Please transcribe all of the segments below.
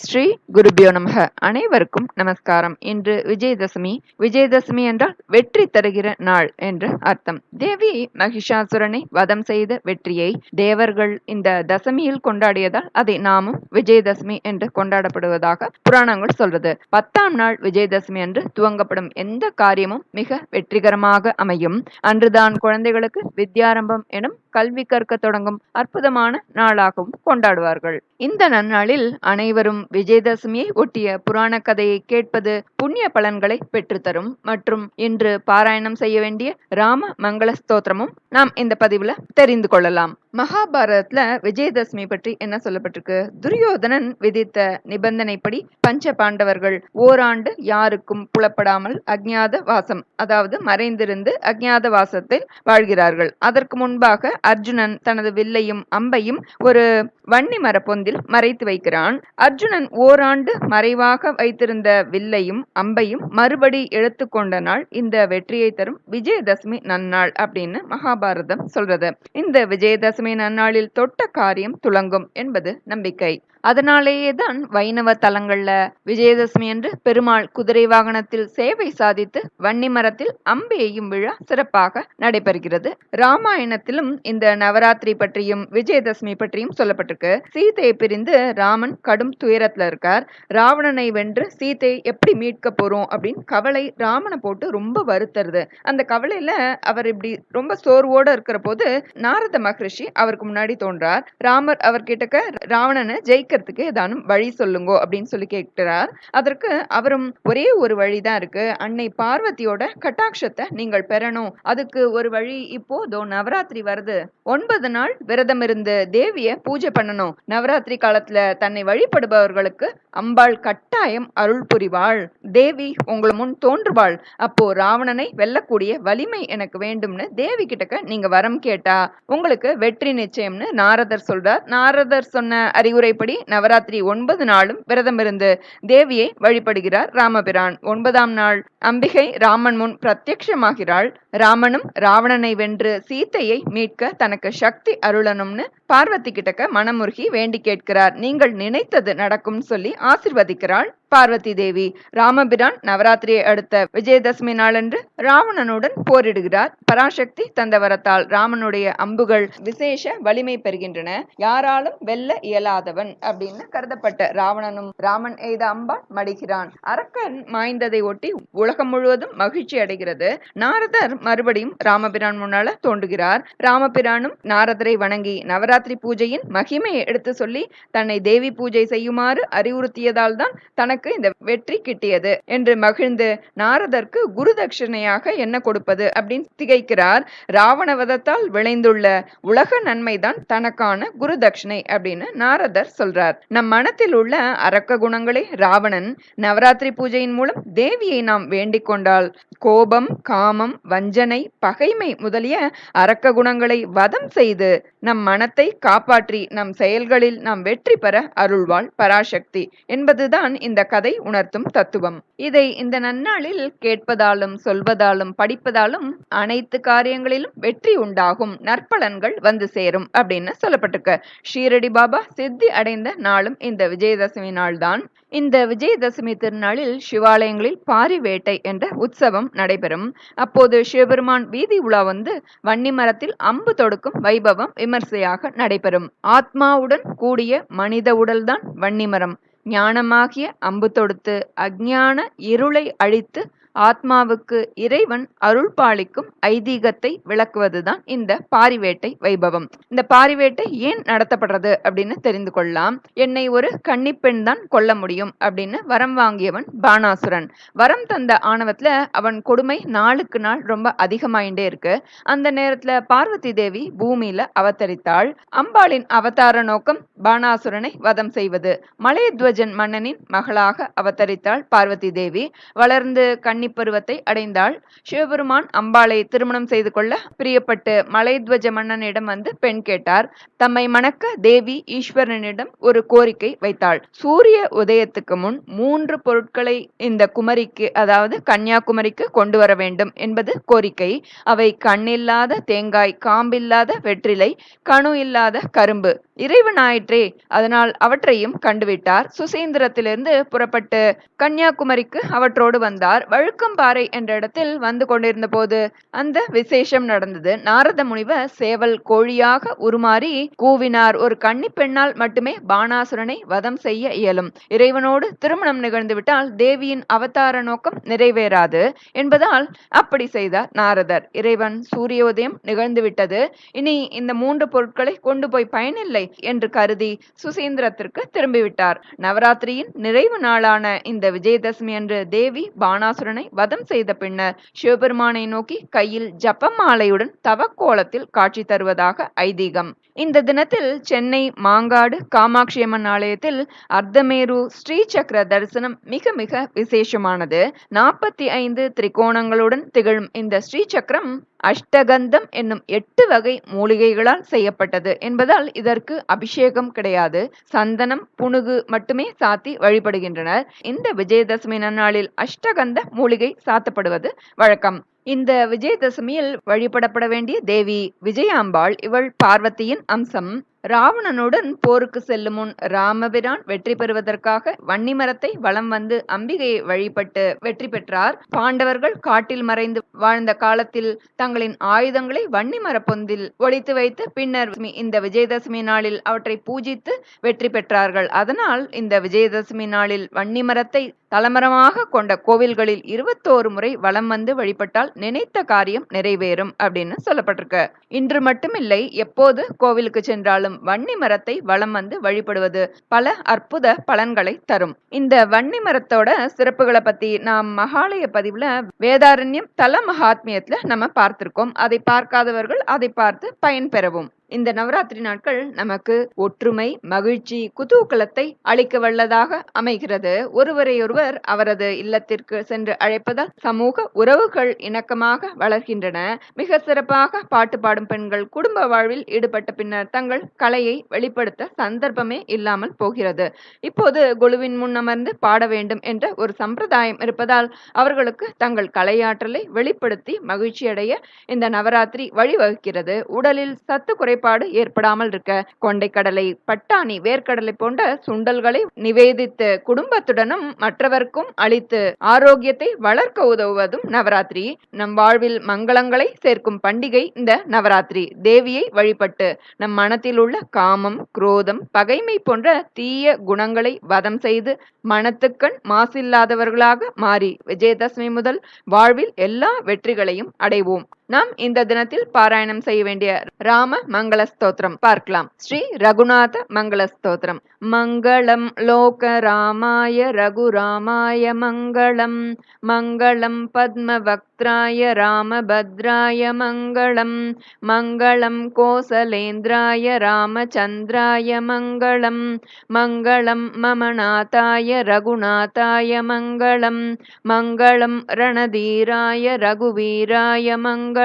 ஸ்ரீ குருபியோ நமக. அனைவருக்கும் நமஸ்காரம். இன்று விஜயதசமி. விஜயதசமி என்றால் வெற்றி தருகிற நாள் என்று அர்த்தம். தேவி மகிஷாசுரனை வதம் செய்த வெற்றியை தேவர்கள் இந்த தசமியில் கொண்டாடியதால் அதை நாமும் விஜயதசமி என்று கொண்டாடப்படுவதாக புராணங்கள் சொல்றது. பத்தாம் நாள் விஜயதசமி அன்று துவங்கப்படும் எந்த காரியமும் மிக வெற்றிகரமாக அமையும். அன்றுதான் குழந்தைகளுக்கு வித்யாரம்பம் எனும் கல்வி கற்க தொடங்கும் அற்புதமான நாளாகவும் கொண்டாடுவார்கள். இந்த நன்னாளில் அனைவரும் விஜயதசமியை ஒட்டிய புராண கதையை கேட்பது புண்ணிய பலன்களை பெற்றுத்தரும். மற்றும் இன்று பாராயணம் செய்ய வேண்டிய ராம மங்கள ஸ்தோத்திரமும் நாம் இந்த பதிவுல தெரிந்து கொள்ளலாம். மகாபாரதத்துல விஜயதசமி பற்றி என்ன சொல்லப்பட்டிருக்கு? துரியோதனன் விதித்த நிபந்தனைப்படி பஞ்ச பாண்டவர்கள் ஓராண்டு யாருக்கும் புலப்படாமல் அஜ்ஞாத வாசம் அதாவது மறைந்திருந்து அஜ்ஞாத வாசத்தில் வாழ்கிறார்கள். அதற்கு முன்பாக அர்ஜுனன் தனது வில்லையும் அம்பையும் ஒரு வன்னி மரப்பொந்தில் மறைத்து வைக்கிறான். அர்ஜுனன் ஓராண்டு மறைவாக வைத்திருந்த வில்லையும் அம்பையும் மறுபடி எடுத்துக்கொண்ட நாள் இந்த வெற்றியை தரும் விஜயதசமி நன்னாள் அப்படின்னு மகாபாரதம் சொல்றது. இந்த விஜயதசமி நன்னாளில் தொட்ட காரியம் துலங்கும் என்பது நம்பிக்கை. அதனாலேயே தான் வைணவ தலங்கள்ல விஜயதசமி என்று பெருமாள் குதிரை வாகனத்தில் சேவை சாதித்து வன்னி மரத்தில் அம்பு விழா சிறப்பாக நடைபெறுகிறது. ராமாயணத்திலும் இந்த நவராத்திரி பற்றியும் விஜயதசமி பற்றியும் சொல்லப்பட்டிருக்கு. சீதையை பிரிந்து ராமன் கடும் துயரத்துல இருக்கார். ராவணனை வென்று சீதையை எப்படி மீட்க போறோம் அப்படின்னு கவலை ராமனை போட்டு ரொம்ப வருத்தருது. அந்த கவலையில அவர் இப்படி ரொம்ப சோர்வோட இருக்கிற போது நாரத மகரிஷி அவருக்கு முன்னாடி தோன்றார். ராமர் அவர்கிட்ட ராவணனை ஜெயிக்கிறதுக்கு ஏதானும் வழி சொல்லுங்கோ அப்படின்னு சொல்லி கேட்கிறார். அதற்கு அவரும் ஒரே ஒரு வழிதான் இருக்கு. அன்னை பார்வதியோட கட்டாட்சத்தை நீங்கள் பெறணும். அதுக்கு ஒரு வழி இப்போதோ நவராத்திரி வருது. ஒன்பது நாள் விரதம் இருந்து தேவிய பூஜை பண்ணணும். நவராத்திரி காலத்துல தன்னை வழிபடுபவர்களுக்கு அம்பாள் கட்டாயம் அருள் புரிவாள். தேவி உங்களை முன் தோன்றுவாள். அப்போ ராவணனை வெல்லக்கூடிய வலிமை எனக்கு வேண்டும்னு தேவி கிட்டக்க நீங்க வரம் கேட்டா உங்களுக்கு வெற்றி நிச்சயம்னு நாரதர் சொல்றார். நாரதர் சொன்ன அறிவுரைப்படி நவராத்திரி ஒன்பது நாளும் விரதமிருந்து தேவியை வழிபடுகிறார் ராமபிரான். ஒன்பதாம் நாள் அம்பிகை ராமன் முன் பிரத்யக்ஷமாகிறாள் ராமனும் ராவணனை வென்று சீத்தையை மீட்க தனக்கு சக்தி அருளனும்னு பார்வதி கிட்டக்க மனமுருகி வேண்டி கேட்கிறார். நீங்கள் நினைத்தது நடக்கும் சொல்லி ஆசிர்வதிக்கிறாள். பார்வதி தேவி ராமபிரான் நவராத்திரியை அடுத்த விஜயதசமி நாளன்று ராவணனுடன் போரிடுகிறார். பராசக்தி தந்த வரத்தால் ராமனுடைய அம்புகள் விசேஷ வலிமை பெறுகின்றன. யாராலும் வெல்ல இயலாதவன் அப்படின்னு கருதப்பட்ட ராவணனும் ராமன் எய்த அம்பாள் மடிகிறான் அரக்கன் மாய்ந்ததை ஒட்டி உலகம் முழுவதும் மகிழ்ச்சி அடைகிறது. நாரதர் மறுபடியும் ராமபிரான் முன்னால தோன்றுகிறார். ராமபிரானும் நாரதரை வணங்கி நவராத்திரி பூஜையின் மகிமையை எடுத்து சொல்லி தன்னை தேவி பூஜை செய்யுமாறு அறிவுறுத்தியதால் தான் தனக்கு இந்த வெற்றி கிட்டியது என்று மகிழ்ந்து நாரதற்கு குரு தட்சிணையாக என்ன கொடுப்பது அப்படின்னு திகைக்கிறார். ராவணவதத்தால் விளைந்துள்ள உலக நன்மைதான் தனக்கான குரு தட்சிணை அப்படின்னு நாரதர் சொல்றார். நம் மனத்தில் உள்ள அரக்க குணங்களை ராவணன். நவராத்திரி பூஜையின் மூலம் தேவியை நாம் வேண்டிக் கொண்டால் கோபம் காமம் வஞ்சனை பகைமை முதலிய அரக்க குணங்களை வதம் செய்து நம் மனத்தை காப்பாற்றி நம் செயல்களில் நாம் வெற்றி பெற அருள்வாள் பராசக்தி. என்பதுதான் இந்த கதை உணர்த்தும் தத்துவம். இதை இந்த நன்னாளில் கேட்பதாலும் சொல்வதாலும் படிப்பதாலும் அனைத்து காரியங்களிலும் வெற்றி உண்டாகும். நற்பலன்கள் வந்து சேரும் அப்படின்னு சொல்லப்பட்டிருக்கு. ஷீரடி பாபா சித்தி அடைந்த நாளும் இந்த விஜயதசமி நாள்தான். இந்த விஜயதசமி திருநாளில் சிவாலயங்களில் பாரி வேட்டை என்ற உற்சவம் நடைபெறும். அப்போது சிவபெருமான் வீதி உலா வந்து வன்னி மரத்தில் அம்பு தொடுக்கும் வைபவம் விமர்சையாக நடைபெறும். ஆத்மாவுடன் கூடிய மனித உடல்தான் வன்னிமரம் ஞானமாகிய அம்பு தொடுத்து அஞ்ஞான இருளை அழித்து ஆத்மாவுக்கு இறைவன் அருள் பாலிக்கும் ஐதீகத்தை விளக்குவதுதான் இந்த பாரிவேட்டை வைபவம். இந்த பாரிவேட்டை ஏன் நடத்தப்படுறது அப்படின்னு தெரிந்து கொள்ளலாம். என்னை ஒரு கன்னிப்பெண் தான் கொல்ல முடியும் அப்படின்னு வரம் வாங்கியவன் பானாசுரன். வரம் தந்த ஆணவத்துல அவன் கொடுமை நாளுக்கு நாள் ரொம்ப அதிகமாயிண்டே இருக்கு. அந்த நேரத்துல பார்வதி தேவி பூமியில அவதரித்தாள். அம்பாளின் அவதார நோக்கம் பானாசுரனை வதம் செய்வது. மலையத்வஜன் மன்னனின் மகளாக அவதரித்தாள் பார்வதி தேவி. வளர்ந்து கண் கன்னிப்பருவத்தை அடைந்தாள். சிவபெருமான் அம்பாளை திருமணம் செய்து கொள்ள பிரியப்பட்டு மலைத்வஜ மன்னனிடம் வந்து பெண் கேட்டார். தம்மை மணக்க தேவி ஈஸ்வரனிடம் ஒரு கோரிக்கை வைத்தாள். சூரிய உதயத்துக்கு முன் மூன்று பொருட்களை இந்த குமரிக்கு அதாவது கன்னியாகுமரிக்கு கொண்டு வர வேண்டும் என்பது கோரிக்கை. அவை கண்ணில்லாத தேங்காய் காம்பில்லாத வெற்றிலை கணு இல்லாத கரும்பு. இறைவனாயிற்றே அதனால் அவற்றையும் கண்டுவிட்டார். சுசீந்திரத்திலிருந்து புறப்பட்டு கன்னியாகுமரிக்கு அவற்றோடு வந்தார். வழி அருக்கம்பாறை என்ற இடத்தில் வந்து கொண்டிருந்த போது அந்த விசேஷம் நடந்தது. நாரத முனிவர் சேவல் கோழியாக உருமாறி கூவினார். ஒரு கன்னி பெண்ணால் மட்டுமே பானாசுரனை வதம் செய்ய இயலும். இறைவனோடு திருமணம் நிகழ்ந்துவிட்டால் தேவியின் அவதார நோக்கம் நிறைவேறாது என்பதால் அப்படி செய்தார் நாரதர். இறைவன் சூரிய உதயம் நிகழ்ந்துவிட்டது இனி இந்த மூன்று பொருட்களை கொண்டு போய் பயனில்லை என்று கருதி சுசீந்திரத்திற்கு திரும்பிவிட்டார். நவராத்திரியின் நிறைவு நாளான இந்த விஜயதசமி அன்று தேவி பானாசுரனை வதம் செய்த பின்னர் சிவபெருமானை நோக்கி கையில் ஜப மாலையுடன் தவக்கோலத்தில் காட்சி தருவதாக ஐதீகம். இந்த தினத்தில் சென்னை மாங்காடு காமாட்சி அம்மன் ஆலயத்தில் அர்த்தமேரு ஸ்ரீ சக்கர தரிசனம் மிக மிக விசேஷமானது. நாற்பத்தி ஐந்து திரிகோணங்களுடன் திகழும் இந்த ஸ்ரீ சக்கரம் அஷ்டகந்தம் என்னும் எட்டு வகை மூலிகைகளால் செய்யப்பட்டது என்பதால் இதற்கு அபிஷேகம் கிடையாது. சந்தனம் புனுகு மட்டுமே சாத்தி வழிபடுகின்றனர். இந்த விஜயதசமி நன்னாளில் அஷ்டகந்த மூலிகை சாத்தப்படுவது வழக்கம். இந்த விஜயதசமியில் வழிபடப்பட வேண்டிய தேவி விஜயாம்பாள் இவள் பார்வதியின் அம்சம் ராவணனுடன் போருக்கு செல்லும் முன் ராமபிரான் வெற்றி பெறுவதற்காக வன்னிமரத்தை வலம் வந்து அம்பிகையை வழிபட்டு வெற்றி பெற்றார். பாண்டவர்கள் காட்டில் மறைந்து வாழ்ந்த காலத்தில் தங்களின் ஆயுதங்களை வன்னி பொந்தில் ஒழித்து வைத்து பின்னர் இந்த விஜயதசமி நாளில் அவற்றை பூஜித்து வெற்றி பெற்றார்கள். அதனால் இந்த விஜயதசமி நாளில் வன்னிமரத்தை தலமரமாக கொண்ட கோவில்களில் இருபத்தோரு முறை வலம் வந்து வழிபட்டால் நினைத்த காரியம் நிறைவேறும் அப்படின்னு சொல்லப்பட்டிருக்கு. இன்று மட்டுமில்லை எப்போது கோவிலுக்கு சென்றாலும் வன்னி மரத்தை வலம் வந்து வழிபடுவது பல அற்புத பலன்களை தரும். இந்த வன்னி மரத்தோட சிறப்புகளை பத்தி நாம் மகாலய பதிவுல வேதாரண்யம் தல மகாத்மியத்துல நம்ம பார்த்திருக்கோம். அதை பார்க்காதவர்கள் அதை பார்த்து பயன்பெறவும் இந்த நவராத்திரி நாட்கள் நமக்கு ஒற்றுமை மகிழ்ச்சி குதூகலத்தை அளிக்க வல்லதாக அமைகிறது. ஒருவரையொருவர் அவரது இல்லத்திற்கு சென்று அழைப்பதால் சமூக உறவுகள் இணக்கமாக வளர்கின்றன. மிக சிறப்பாக பாட்டு பாடும் பெண்கள் குடும்ப வாழ்வில் ஈடுபட்ட பின்னர் தங்கள் கலையை வெளிப்படுத்த சந்தர்ப்பமே இல்லாமல் போகிறது. இப்போது குழுவின் முன் அமர்ந்து பாட வேண்டும் என்ற ஒரு சம்பிரதாயம் இருப்பதால் அவர்களுக்கு தங்கள் கலையாற்றலை வெளிப்படுத்தி மகிழ்ச்சியடைய இந்த நவராத்திரி வழிவகுக்கிறது. உடலில் சத்து குறை குறைபாடு ஏற்படாமல் இருக்க. கொண்டைக்கடலை பட்டாணி வேர்க்கடலை போன்ற சுண்டல்களை நிவேதித்து குடும்பத்துடனும் மற்றவர்க்கும் அளித்து ஆரோக்கியத்தை வளர்க்க உதவுவதும் நவராத்திரி. நம் வாழ்வில் மங்களங்களை சேர்க்கும் பண்டிகை இந்த நவராத்திரி. தேவியை வழிபட்டு நம் மனத்தில் உள்ள காமம் குரோதம் பகைமை போன்ற தீய குணங்களை வதம் செய்து மனத்துக்கண் மாசில்லாதவர்களாக மாறி விஜயதசமி முதல் வாழ்வில் எல்லா வெற்றிகளையும் அடைவோம். நாம் இந்த தினத்தில் பாராயணம் செய்ய வேண்டிய ராம மங்கள ஸ்தோத்திரம் பார்க்கலாம். ஸ்ரீ ரகுநாத மங்கள ஸ்தோத்திரம். மங்களம் லோக ராமாய ரகுராமாய மங்களம். மங்களம் பத்ம வக்திராய ராமபத்ராய மங்களம். மங்களம் கோசலேந்திராய ராமச்சந்திராய மங்களம். மங்களம் மம நாதாய ரகுநாதாய மங்களம். மங்களம் ரணதீராய ரகுவீராய மங்களம்.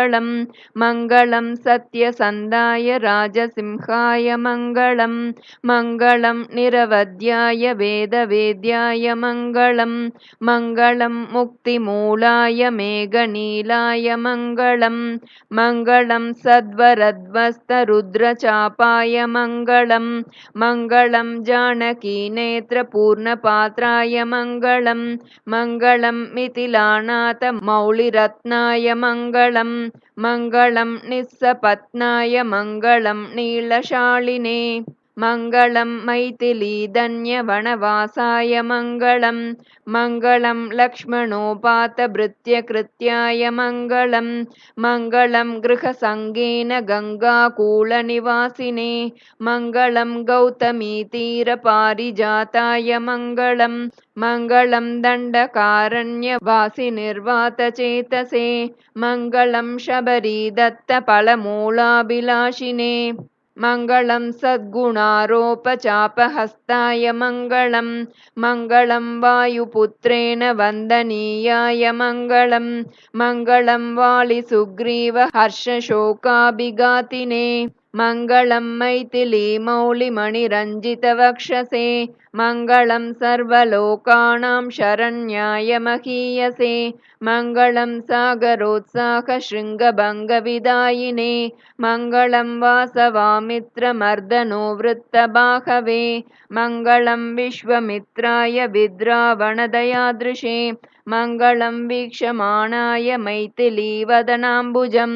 मङ्गलं सत्यसन्धाय राजसिंहाय मङ्गलं मङ्गलं निरवध्याय वेदवेद्याय मङ्गलं मङ्गलं मुक्तिमूलाय मेघनीलाय मङ्गलं मङ्गलं सद्वरध्वस्तरुद्रचापाय मङ्गलं मङ्गलं जानकीनेत्रपूर्णपात्राय मङ्गलं मङ्गलं मिथिलानाथ मौलिरत्नाय मङ्गलं निस्सपत्नाय मङ्गलं नीलशालिने मङ्गलं मैथिलीधन्यवनवासाय मङ्गलं मङ्गलं लक्ष्मणोपातभृत्यकृत्याय मङ्गलं मङ्गलं गृहसङ्गेन गङ्गाकूलनिवासिने मङ्गलं गौतमीतीरपारिजाताय मङ्गलं मङ्गलं दण्डकारण्यवासिनिर्वातचेतसे मङ्गलं शबरीदत्तफलमूलाभिलाषिने मङ्गलं सद्गुणारोपचापहस्ताय मङ्गलं मङ्गलं वायुपुत्रेण वन्दनीयाय मङ्गलं मङ्गलं वालिसुग्रीव हर्षशोकाभिघातिने मङ्गलं मैथिलीमौलिमणिरञ्जितवक्षसे मङ्गलं सर्वलोकानां शरण्याय महीयसे मङ्गलं सागरोत्साहशृङ्गभङ्गविदायिने मङ्गलं वासवामित्रमर्दनो वृत्तबाहवे मङ्गलं विश्वमित्राय विद्रावणदयादृशे मङ्गलं वीक्षमाणाय मैथिलीवदनाम्बुजं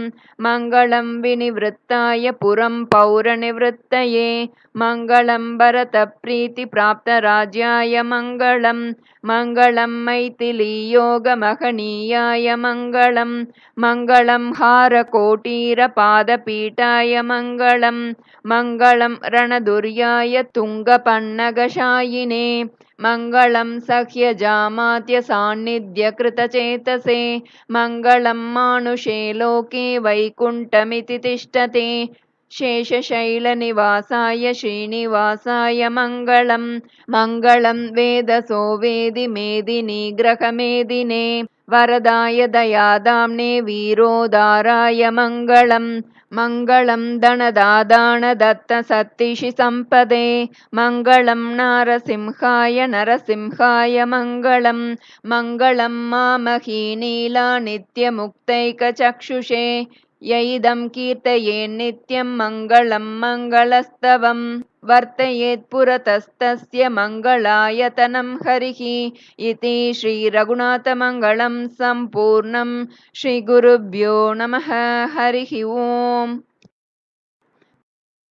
मङ्गलं विनिवृत्ताय पुरं पौरनिवृत्तये मङ्गलं भरतप्रीतिप्राप्तराज्याय मङ्गलं मङ्गलं मैथिलीयोगमहनीयाय मङ्गलं मङ्गलं हारकोटीरपादपीठाय मङ्गलं मङ्गलं रणदुर्याय तुङ्गपन्नगशायिने मङ्गलं सह्यजामात्यसान्निध्यकृतचेतसे मङ्गलं मानुषे लोके वैकुण्ठमिति तिष्ठते शेषशैलनिवासाय श्रीनिवासाय मङ्गलं मङ्गलं वेदसो वेदि मेदिनी ग्रहमेदिने। वरदाय दयादाम्ने वीरोदाराय मङ्गलं मङ्गलं धनदादानदत्तसत्तिषि सम्पदे। मङ्गलं नारसिंहाय नरसिंहाय मङ्गलं मङ्गलं मामहीनीला नित्यमुक्तैकचक्षुषे यैदं कीर्तयेन्नित्यं मङ्गलं मङ्गलस्तवं वर्तयेत् पुरतस्तस्य मङ्गलायतनं हरिः। इति श्रीरघुनाथमङ्गलं सम्पूर्णं श्रीगुरुभ्यो नमः। हरिः ओम्